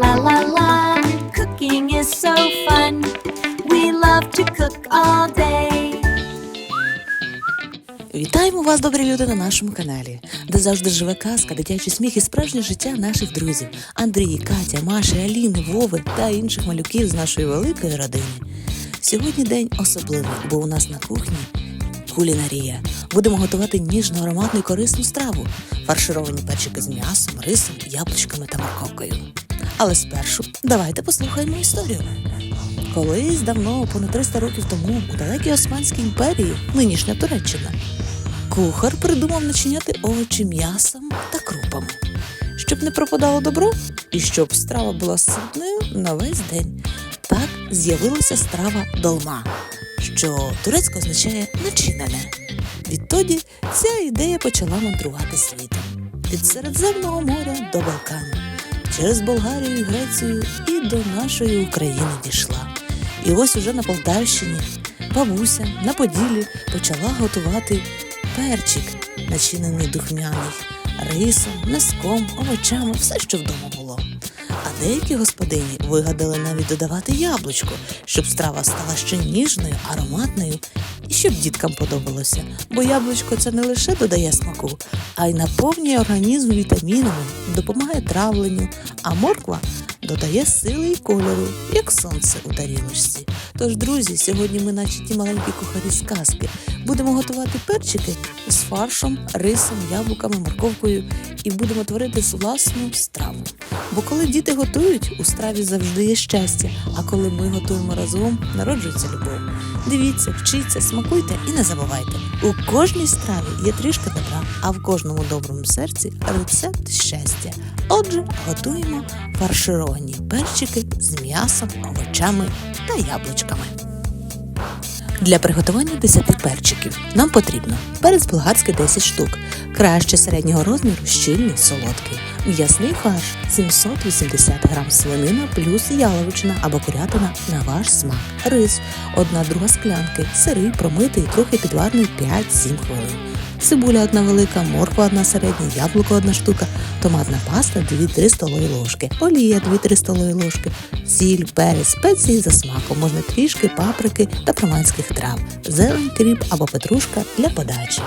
La la la, cooking is so fun. We love to cook all day. Вітаємо вас, добрі люди, на нашому каналі, де завжди живе казка, дитячий сміх і справжнє життя наших друзів Андрії, Катя, Маші, Аліни, Вови та інших малюків з нашої великої родини. Сьогодні день особливий, бо у нас на кухні кулінарія. Будемо готувати ніжну, ароматну і корисну страву, фаршировані перчики з м'ясом, рисом, яблучками та морковкою. Але спершу давайте послухаємо історію. Колись давно, понад 300 років тому, у далекій Османській імперії, нинішня Туреччина, кухар придумав начиняти овочі м'ясом та крупами, щоб не пропадало добро і щоб страва була ситною на весь день. Так з'явилася страва долма, що турецько означає начинене. Відтоді ця ідея почала мандрувати світом від Середземного моря до Балкану, через Болгарію і Грецію і до нашої України дійшла. І ось уже на Полтавщині бабуся на Поділі почала готувати перчик, начинений духмяний, рисом, миском, овочами, все, що вдома було. А деякі господині вигадали навіть додавати яблучко, щоб страва стала ще ніжною, ароматною і щоб діткам подобалося. Бо яблучко це не лише додає смаку, а й наповнює організм вітамінами, допомагає травленню, а морква додає сили і кольору, як сонце у тарілочці. Тож, друзі, сьогодні ми, наче ті маленькі кухарі з казки, будемо готувати перчики з фаршем, рисом, яблуками, морковкою і будемо творити власну страву. Бо коли діти готують, у страві завжди є щастя, а коли ми готуємо разом, народжується любов. Дивіться, вчіться, смакуйте і не забувайте. У кожній страві є трішки добра, а в кожному доброму серці рецепт щастя. Отже, готуємо фаршировані перчики з м'ясом, овочами та яблучками. Для приготування 10 перчиків нам потрібно перець болгарський 10 штук, краще середнього розміру, щільний, солодкий, м'ясний фарш 780 г свинина плюс яловичина або курятина на ваш смак, рис, 1 друга склянки, сирий, промитий, трохи підварний 5-7 хвилин. Цибуля одна велика, морква одна середня, яблуко одна штука, томатна паста 2-3 столові ложки, олія 2-3 столові ложки, сіль, перець, спеції за смаком, можна трішки паприки та прованських трав, зелень, кріп або петрушка для подачі.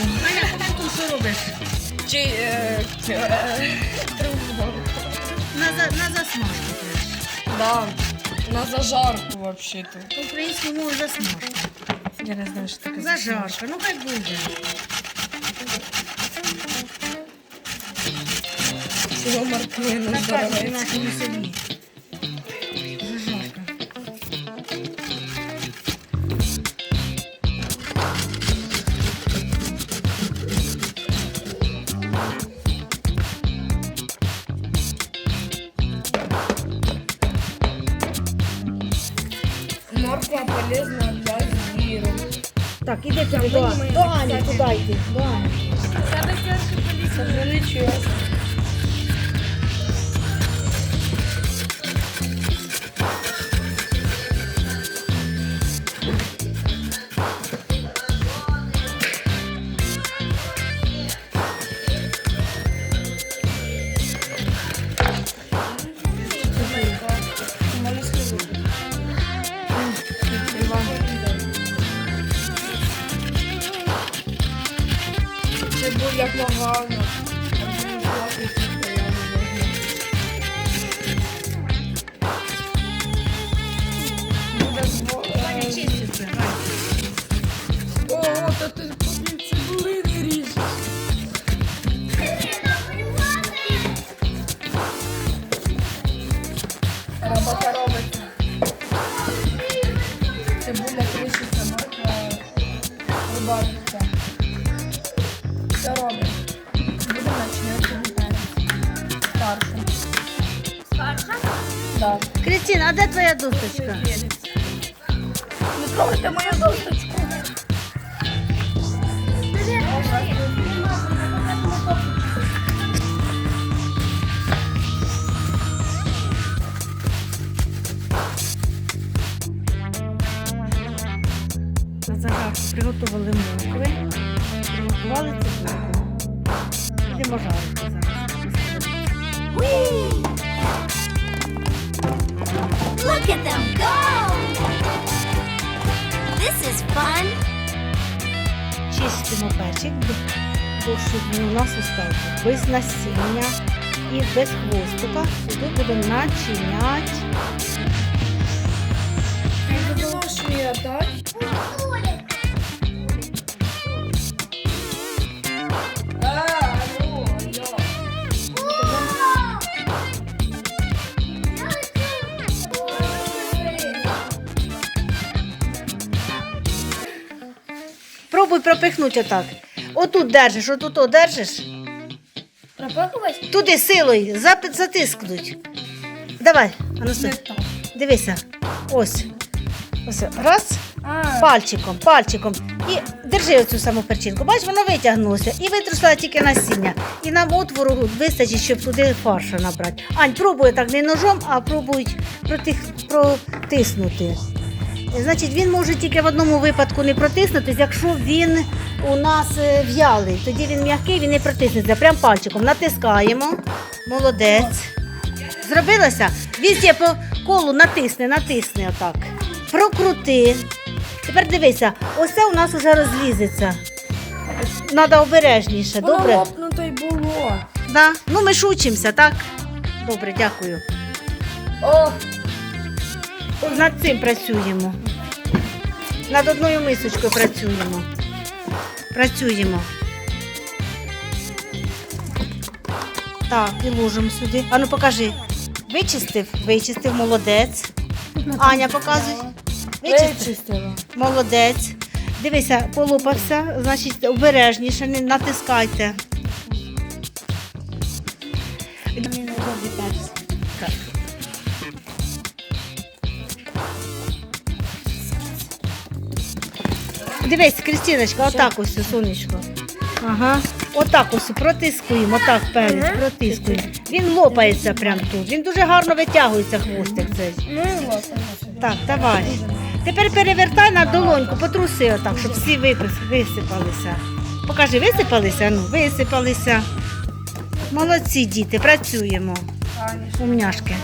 Аня, ти що робиш? Чи е, е, На, за, на засмажку. да, на зажарку вообще-то. Українською мовою засмажку. Я не знаю, що таке Зажарка, ну хай буде. Всього морквину Така здоровець. нашому селі. Так, іди там до, до Ані, туди йди. До Ані. Це Валентина, а де твоя досточка? Не трогайте мою досточку. На загадку приготували моркви, приготували цибулку. Будемо жарити зараз. Look at them go! This is fun. Чистимо перчик, бо щоб він у нас остався без насіння і без хвостика. Сюди будемо начиняти. Я так? Пробуй пропихнути отак. Отут держиш, отут держиш. Пропихувати? Туди силою зап- затискнуть. Давай, а ну. Дивися. Ось. Ось. Раз. А, Пальчиком, пальчиком. І держи оцю саму перчинку. Бач, воно витягнулося і витрусила тільки насіння. І нам отвору вистачить, щоб туди фарша набрати. Ань, пробує так не ножом, а пробують протих, протиснути. Значить, він може тільки в одному випадку не протиснутися, якщо він у нас е, в'ялий. Тоді він м'який, він не протиснеться. Прям пальчиком натискаємо. Молодець. Зробилося? Візде по колу натисни, натисни отак. Прокрути. Тепер дивися, ось це у нас вже розлізеться. Треба обережніше, воно добре? лопнуто й було. Да. Ну ми ж учимося, так? Добре, дякую. О, Над цим працюємо. Над одною мисочкою працюємо. Працюємо. Так, і ложимо сюди. Ану покажи. Вичистив? Вичистив, молодець. Аня показуй. Вичистив. вичистила. Молодець. Дивися, полопався, значить обережніше, не натискайте. Дивись, Крістіночка, отак ось, сонечко. Ага. Отак ось протискуємо, отак перець, протискуємо. Він лопається прямо тут. Він дуже гарно витягується хвостик цей. Ну. Так, давай. Тепер перевертай на долоньку, потруси отак, щоб всі висипалися. Покажи, висипалися? Ну, висипалися. Молодці діти, працюємо. Умняшки.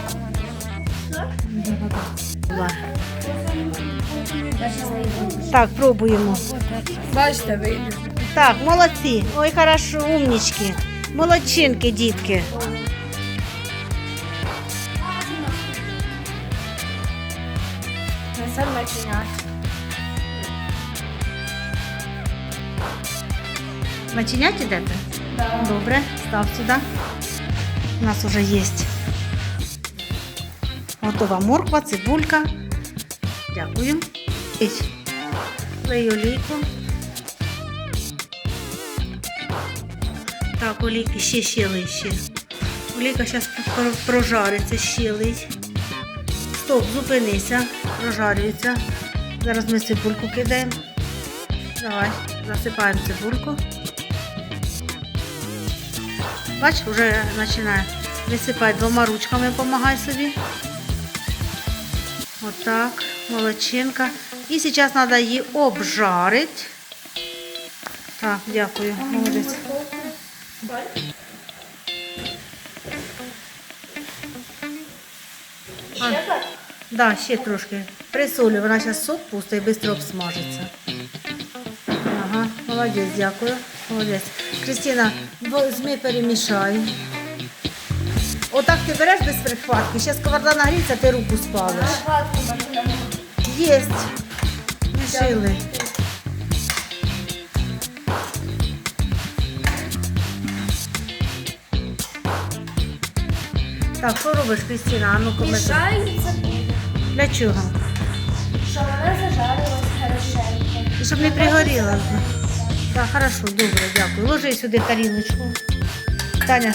Так, пробуємо. Бачите, вийде. Так, молодці. Ой, хорошо, умнічки. Молодчинки, дітки. Несем начинять. Начинять ідете? Да. Добре, став сюди. У нас вже є готова морква, цибулька. Дякую. Ось. Лей олійку. Так, олійки ще ще. Олійка зараз прожариться, ще лий. Стоп, зупинися, прожарюється. Зараз ми цибульку кидаємо. Давай, засипаємо цибульку. Бач, вже починає висипати двома ручками, допомагай собі. Отак, молодчинка. І зараз треба її обжарити. Так, дякую, молодець. А, да, ще трошки. Присолю, вона зараз сок пустить і швидко обсмажиться. Ага, молодець, дякую. Молодець. Кристина, візьми перемішай. Отак ти береш без прихватки. Ще сковорода нагріється, ти руку спалиш. Єсть. Лишили. Так, що робиш, Кристина? А ну коли Мішається, Для чого? щоб вона зажарилась хорошенько. І щоб не пригоріла. Так, хорошо, добре, дякую. Ложи сюди тарілочку. Таня.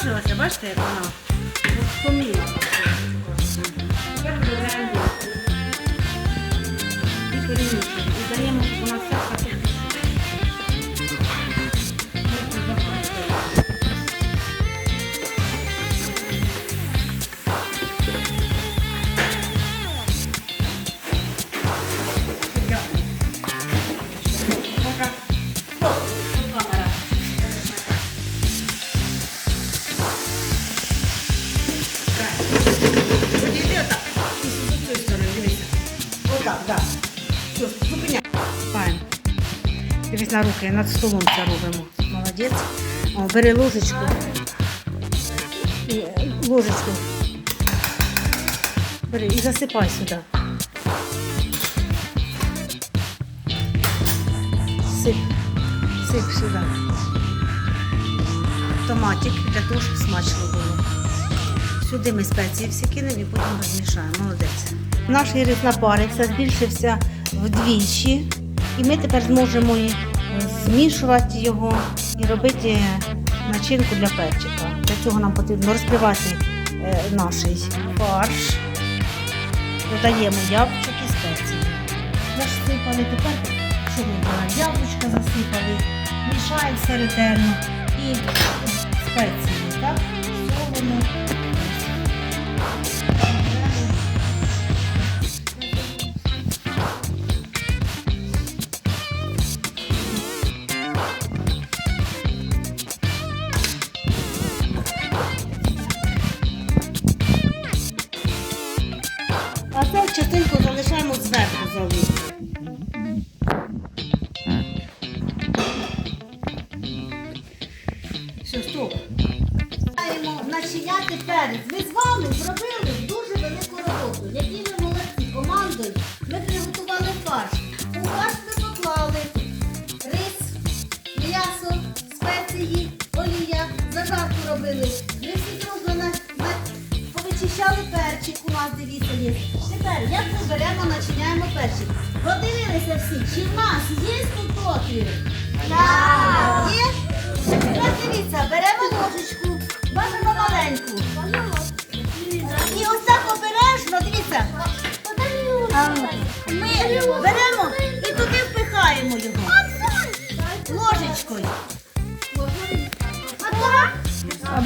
Присмажилася, бачите, як вона? Поміла. Руки, над столом це робимо. Молодець. О, бери ложечку. Е, Ложечку. Бери і засипай сюди. Сип. Сип сюди. Томатик для того, щоб смачно було. Сюди ми спеції всі кинемо і потім розмішаємо. Молодець. Наш ірис напарився, збільшився вдвічі. І ми тепер зможемо змішувати його і робити начинку для перчика. Для цього нам потрібно розкривати е, наш фарш. Додаємо яблучок і спеції. Засипали тепер, ми? Яблучка засипали, мішаємо ретельно і спеції, так? Солимо.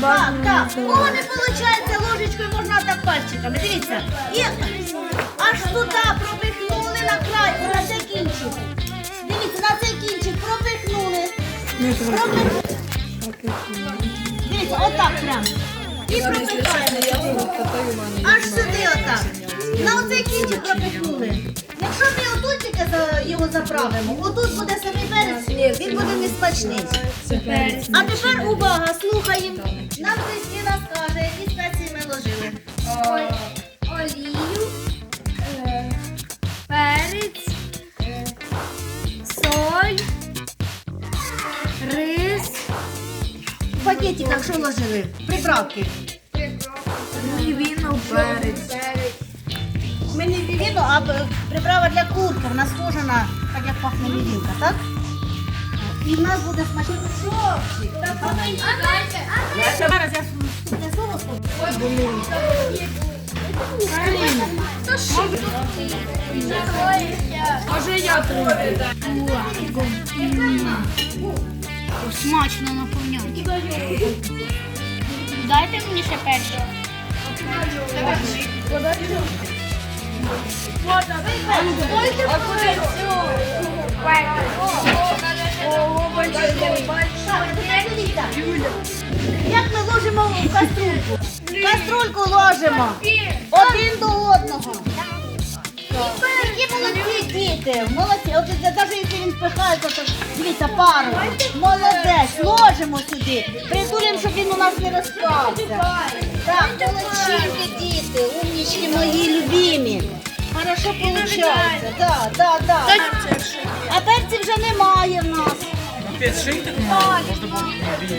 Так, так. О, не виходить, ложечкою можна так пальчиками. Дивіться. І аж туди пропихнули на край, на цей кінчик. Дивіться, на цей кінчик пропихнули. Пропихнули. Дивіться, отак прямо. І пропихаємо. Аж сюди отак. На оцей кінчик пропихнули. Якщо ми отут тільки за- його заправимо, отут буде самий перець, він буде несмачний. А тепер увага, слухаємо. Нам Христина скаже, які спеції ми ложили. Олію, е, перець, е, соль, рис, В пакетиках що ложили? Приправки. віно, перець. А приправа для курки. Вона схожа на так як пахне мівінка, так? І в нас буде смачний сорчик. Зараз я слово. Може я трохи. Смачно наповняти. Дайте мені ще перший. Як ми ложимо в каструльку? Каструльку ложимо один до одного. Які молодці діти, молодці. От навіть якщо він впихається, то дивіться, пару. Молодець, ложимо сюди. Придуримо, щоб він у нас не розпався. Так, молодчинки діти, умнічки мої любимі. Хорошо виходить. Да, да, да. А перців вже немає в нас.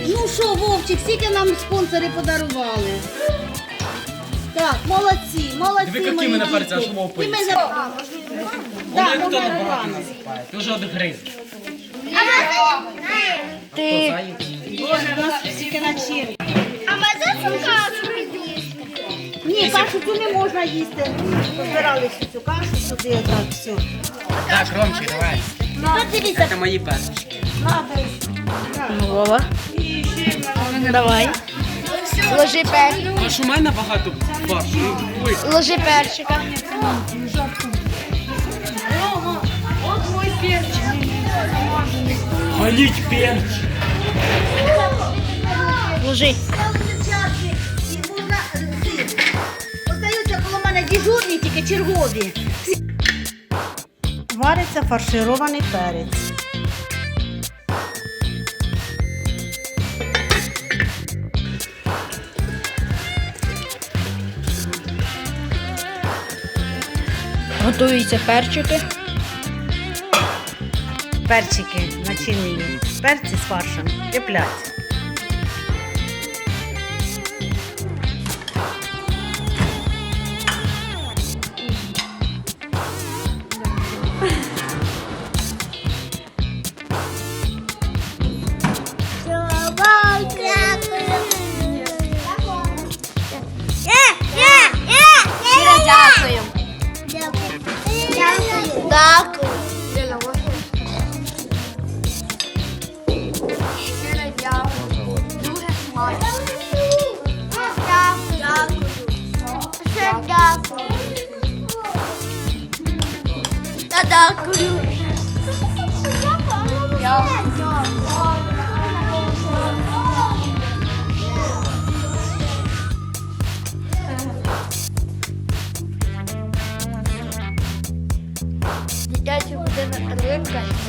Ну що, Вовчик, скільки нам спонсори подарували? Так, молодці, молодці. Диви, які мої ми на перця аж мов І ми за... Воно Так, як хто можна на багато насипає. Ти вже одгриз. Хто заєць? Боже, у нас тільки на черві. А ми за кашу Ні, кашу цю не можна їсти. Позбирали всю цю кашу сюди, отак, все. Так, Ромчик, давай. Дивіться, Це мої перчики. Вова. Давай. Ложи перчик. А що в мене багато фаршу? Ну, ой. Ложи перчика. Галіть перчик. Ложи. Дежурні, тільки чергові. вариться фарширований перець. Готуються перчики. Перчики начинені. Перці з фаршем. Кипляться.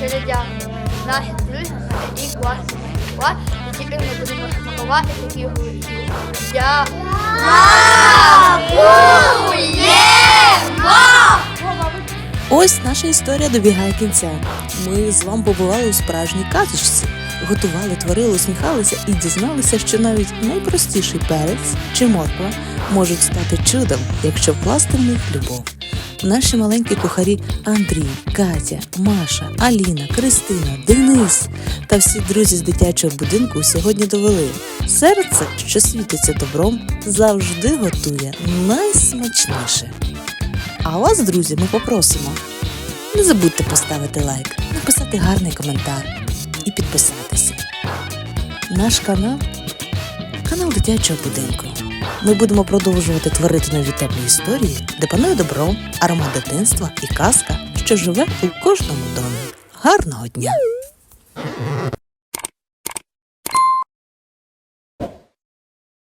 Дякую. Наші друзі рік вас смакувати. І тепер ми будемо смакувати такі гурті. Дякую. Ось наша історія добігає кінця. Ми з вами побували у справжній казочці, готували, творили, усміхалися і дізналися, що навіть найпростіший перець чи морква можуть стати чудом, якщо вкласти в них любов. Наші маленькі кухарі Андрій, Катя, Маша, Аліна, Кристина, Денис та всі друзі з дитячого будинку сьогодні довели. Серце, що світиться добром, завжди готує найсмачніше. А вас, друзі, ми попросимо. Не забудьте поставити лайк, написати гарний коментар і підписатися. Наш канал канал дитячого будинку. Ми будемо продовжувати творити нові теплі історії, де панує добро, аромат дитинства і казка, що живе у кожному домі. Гарного дня!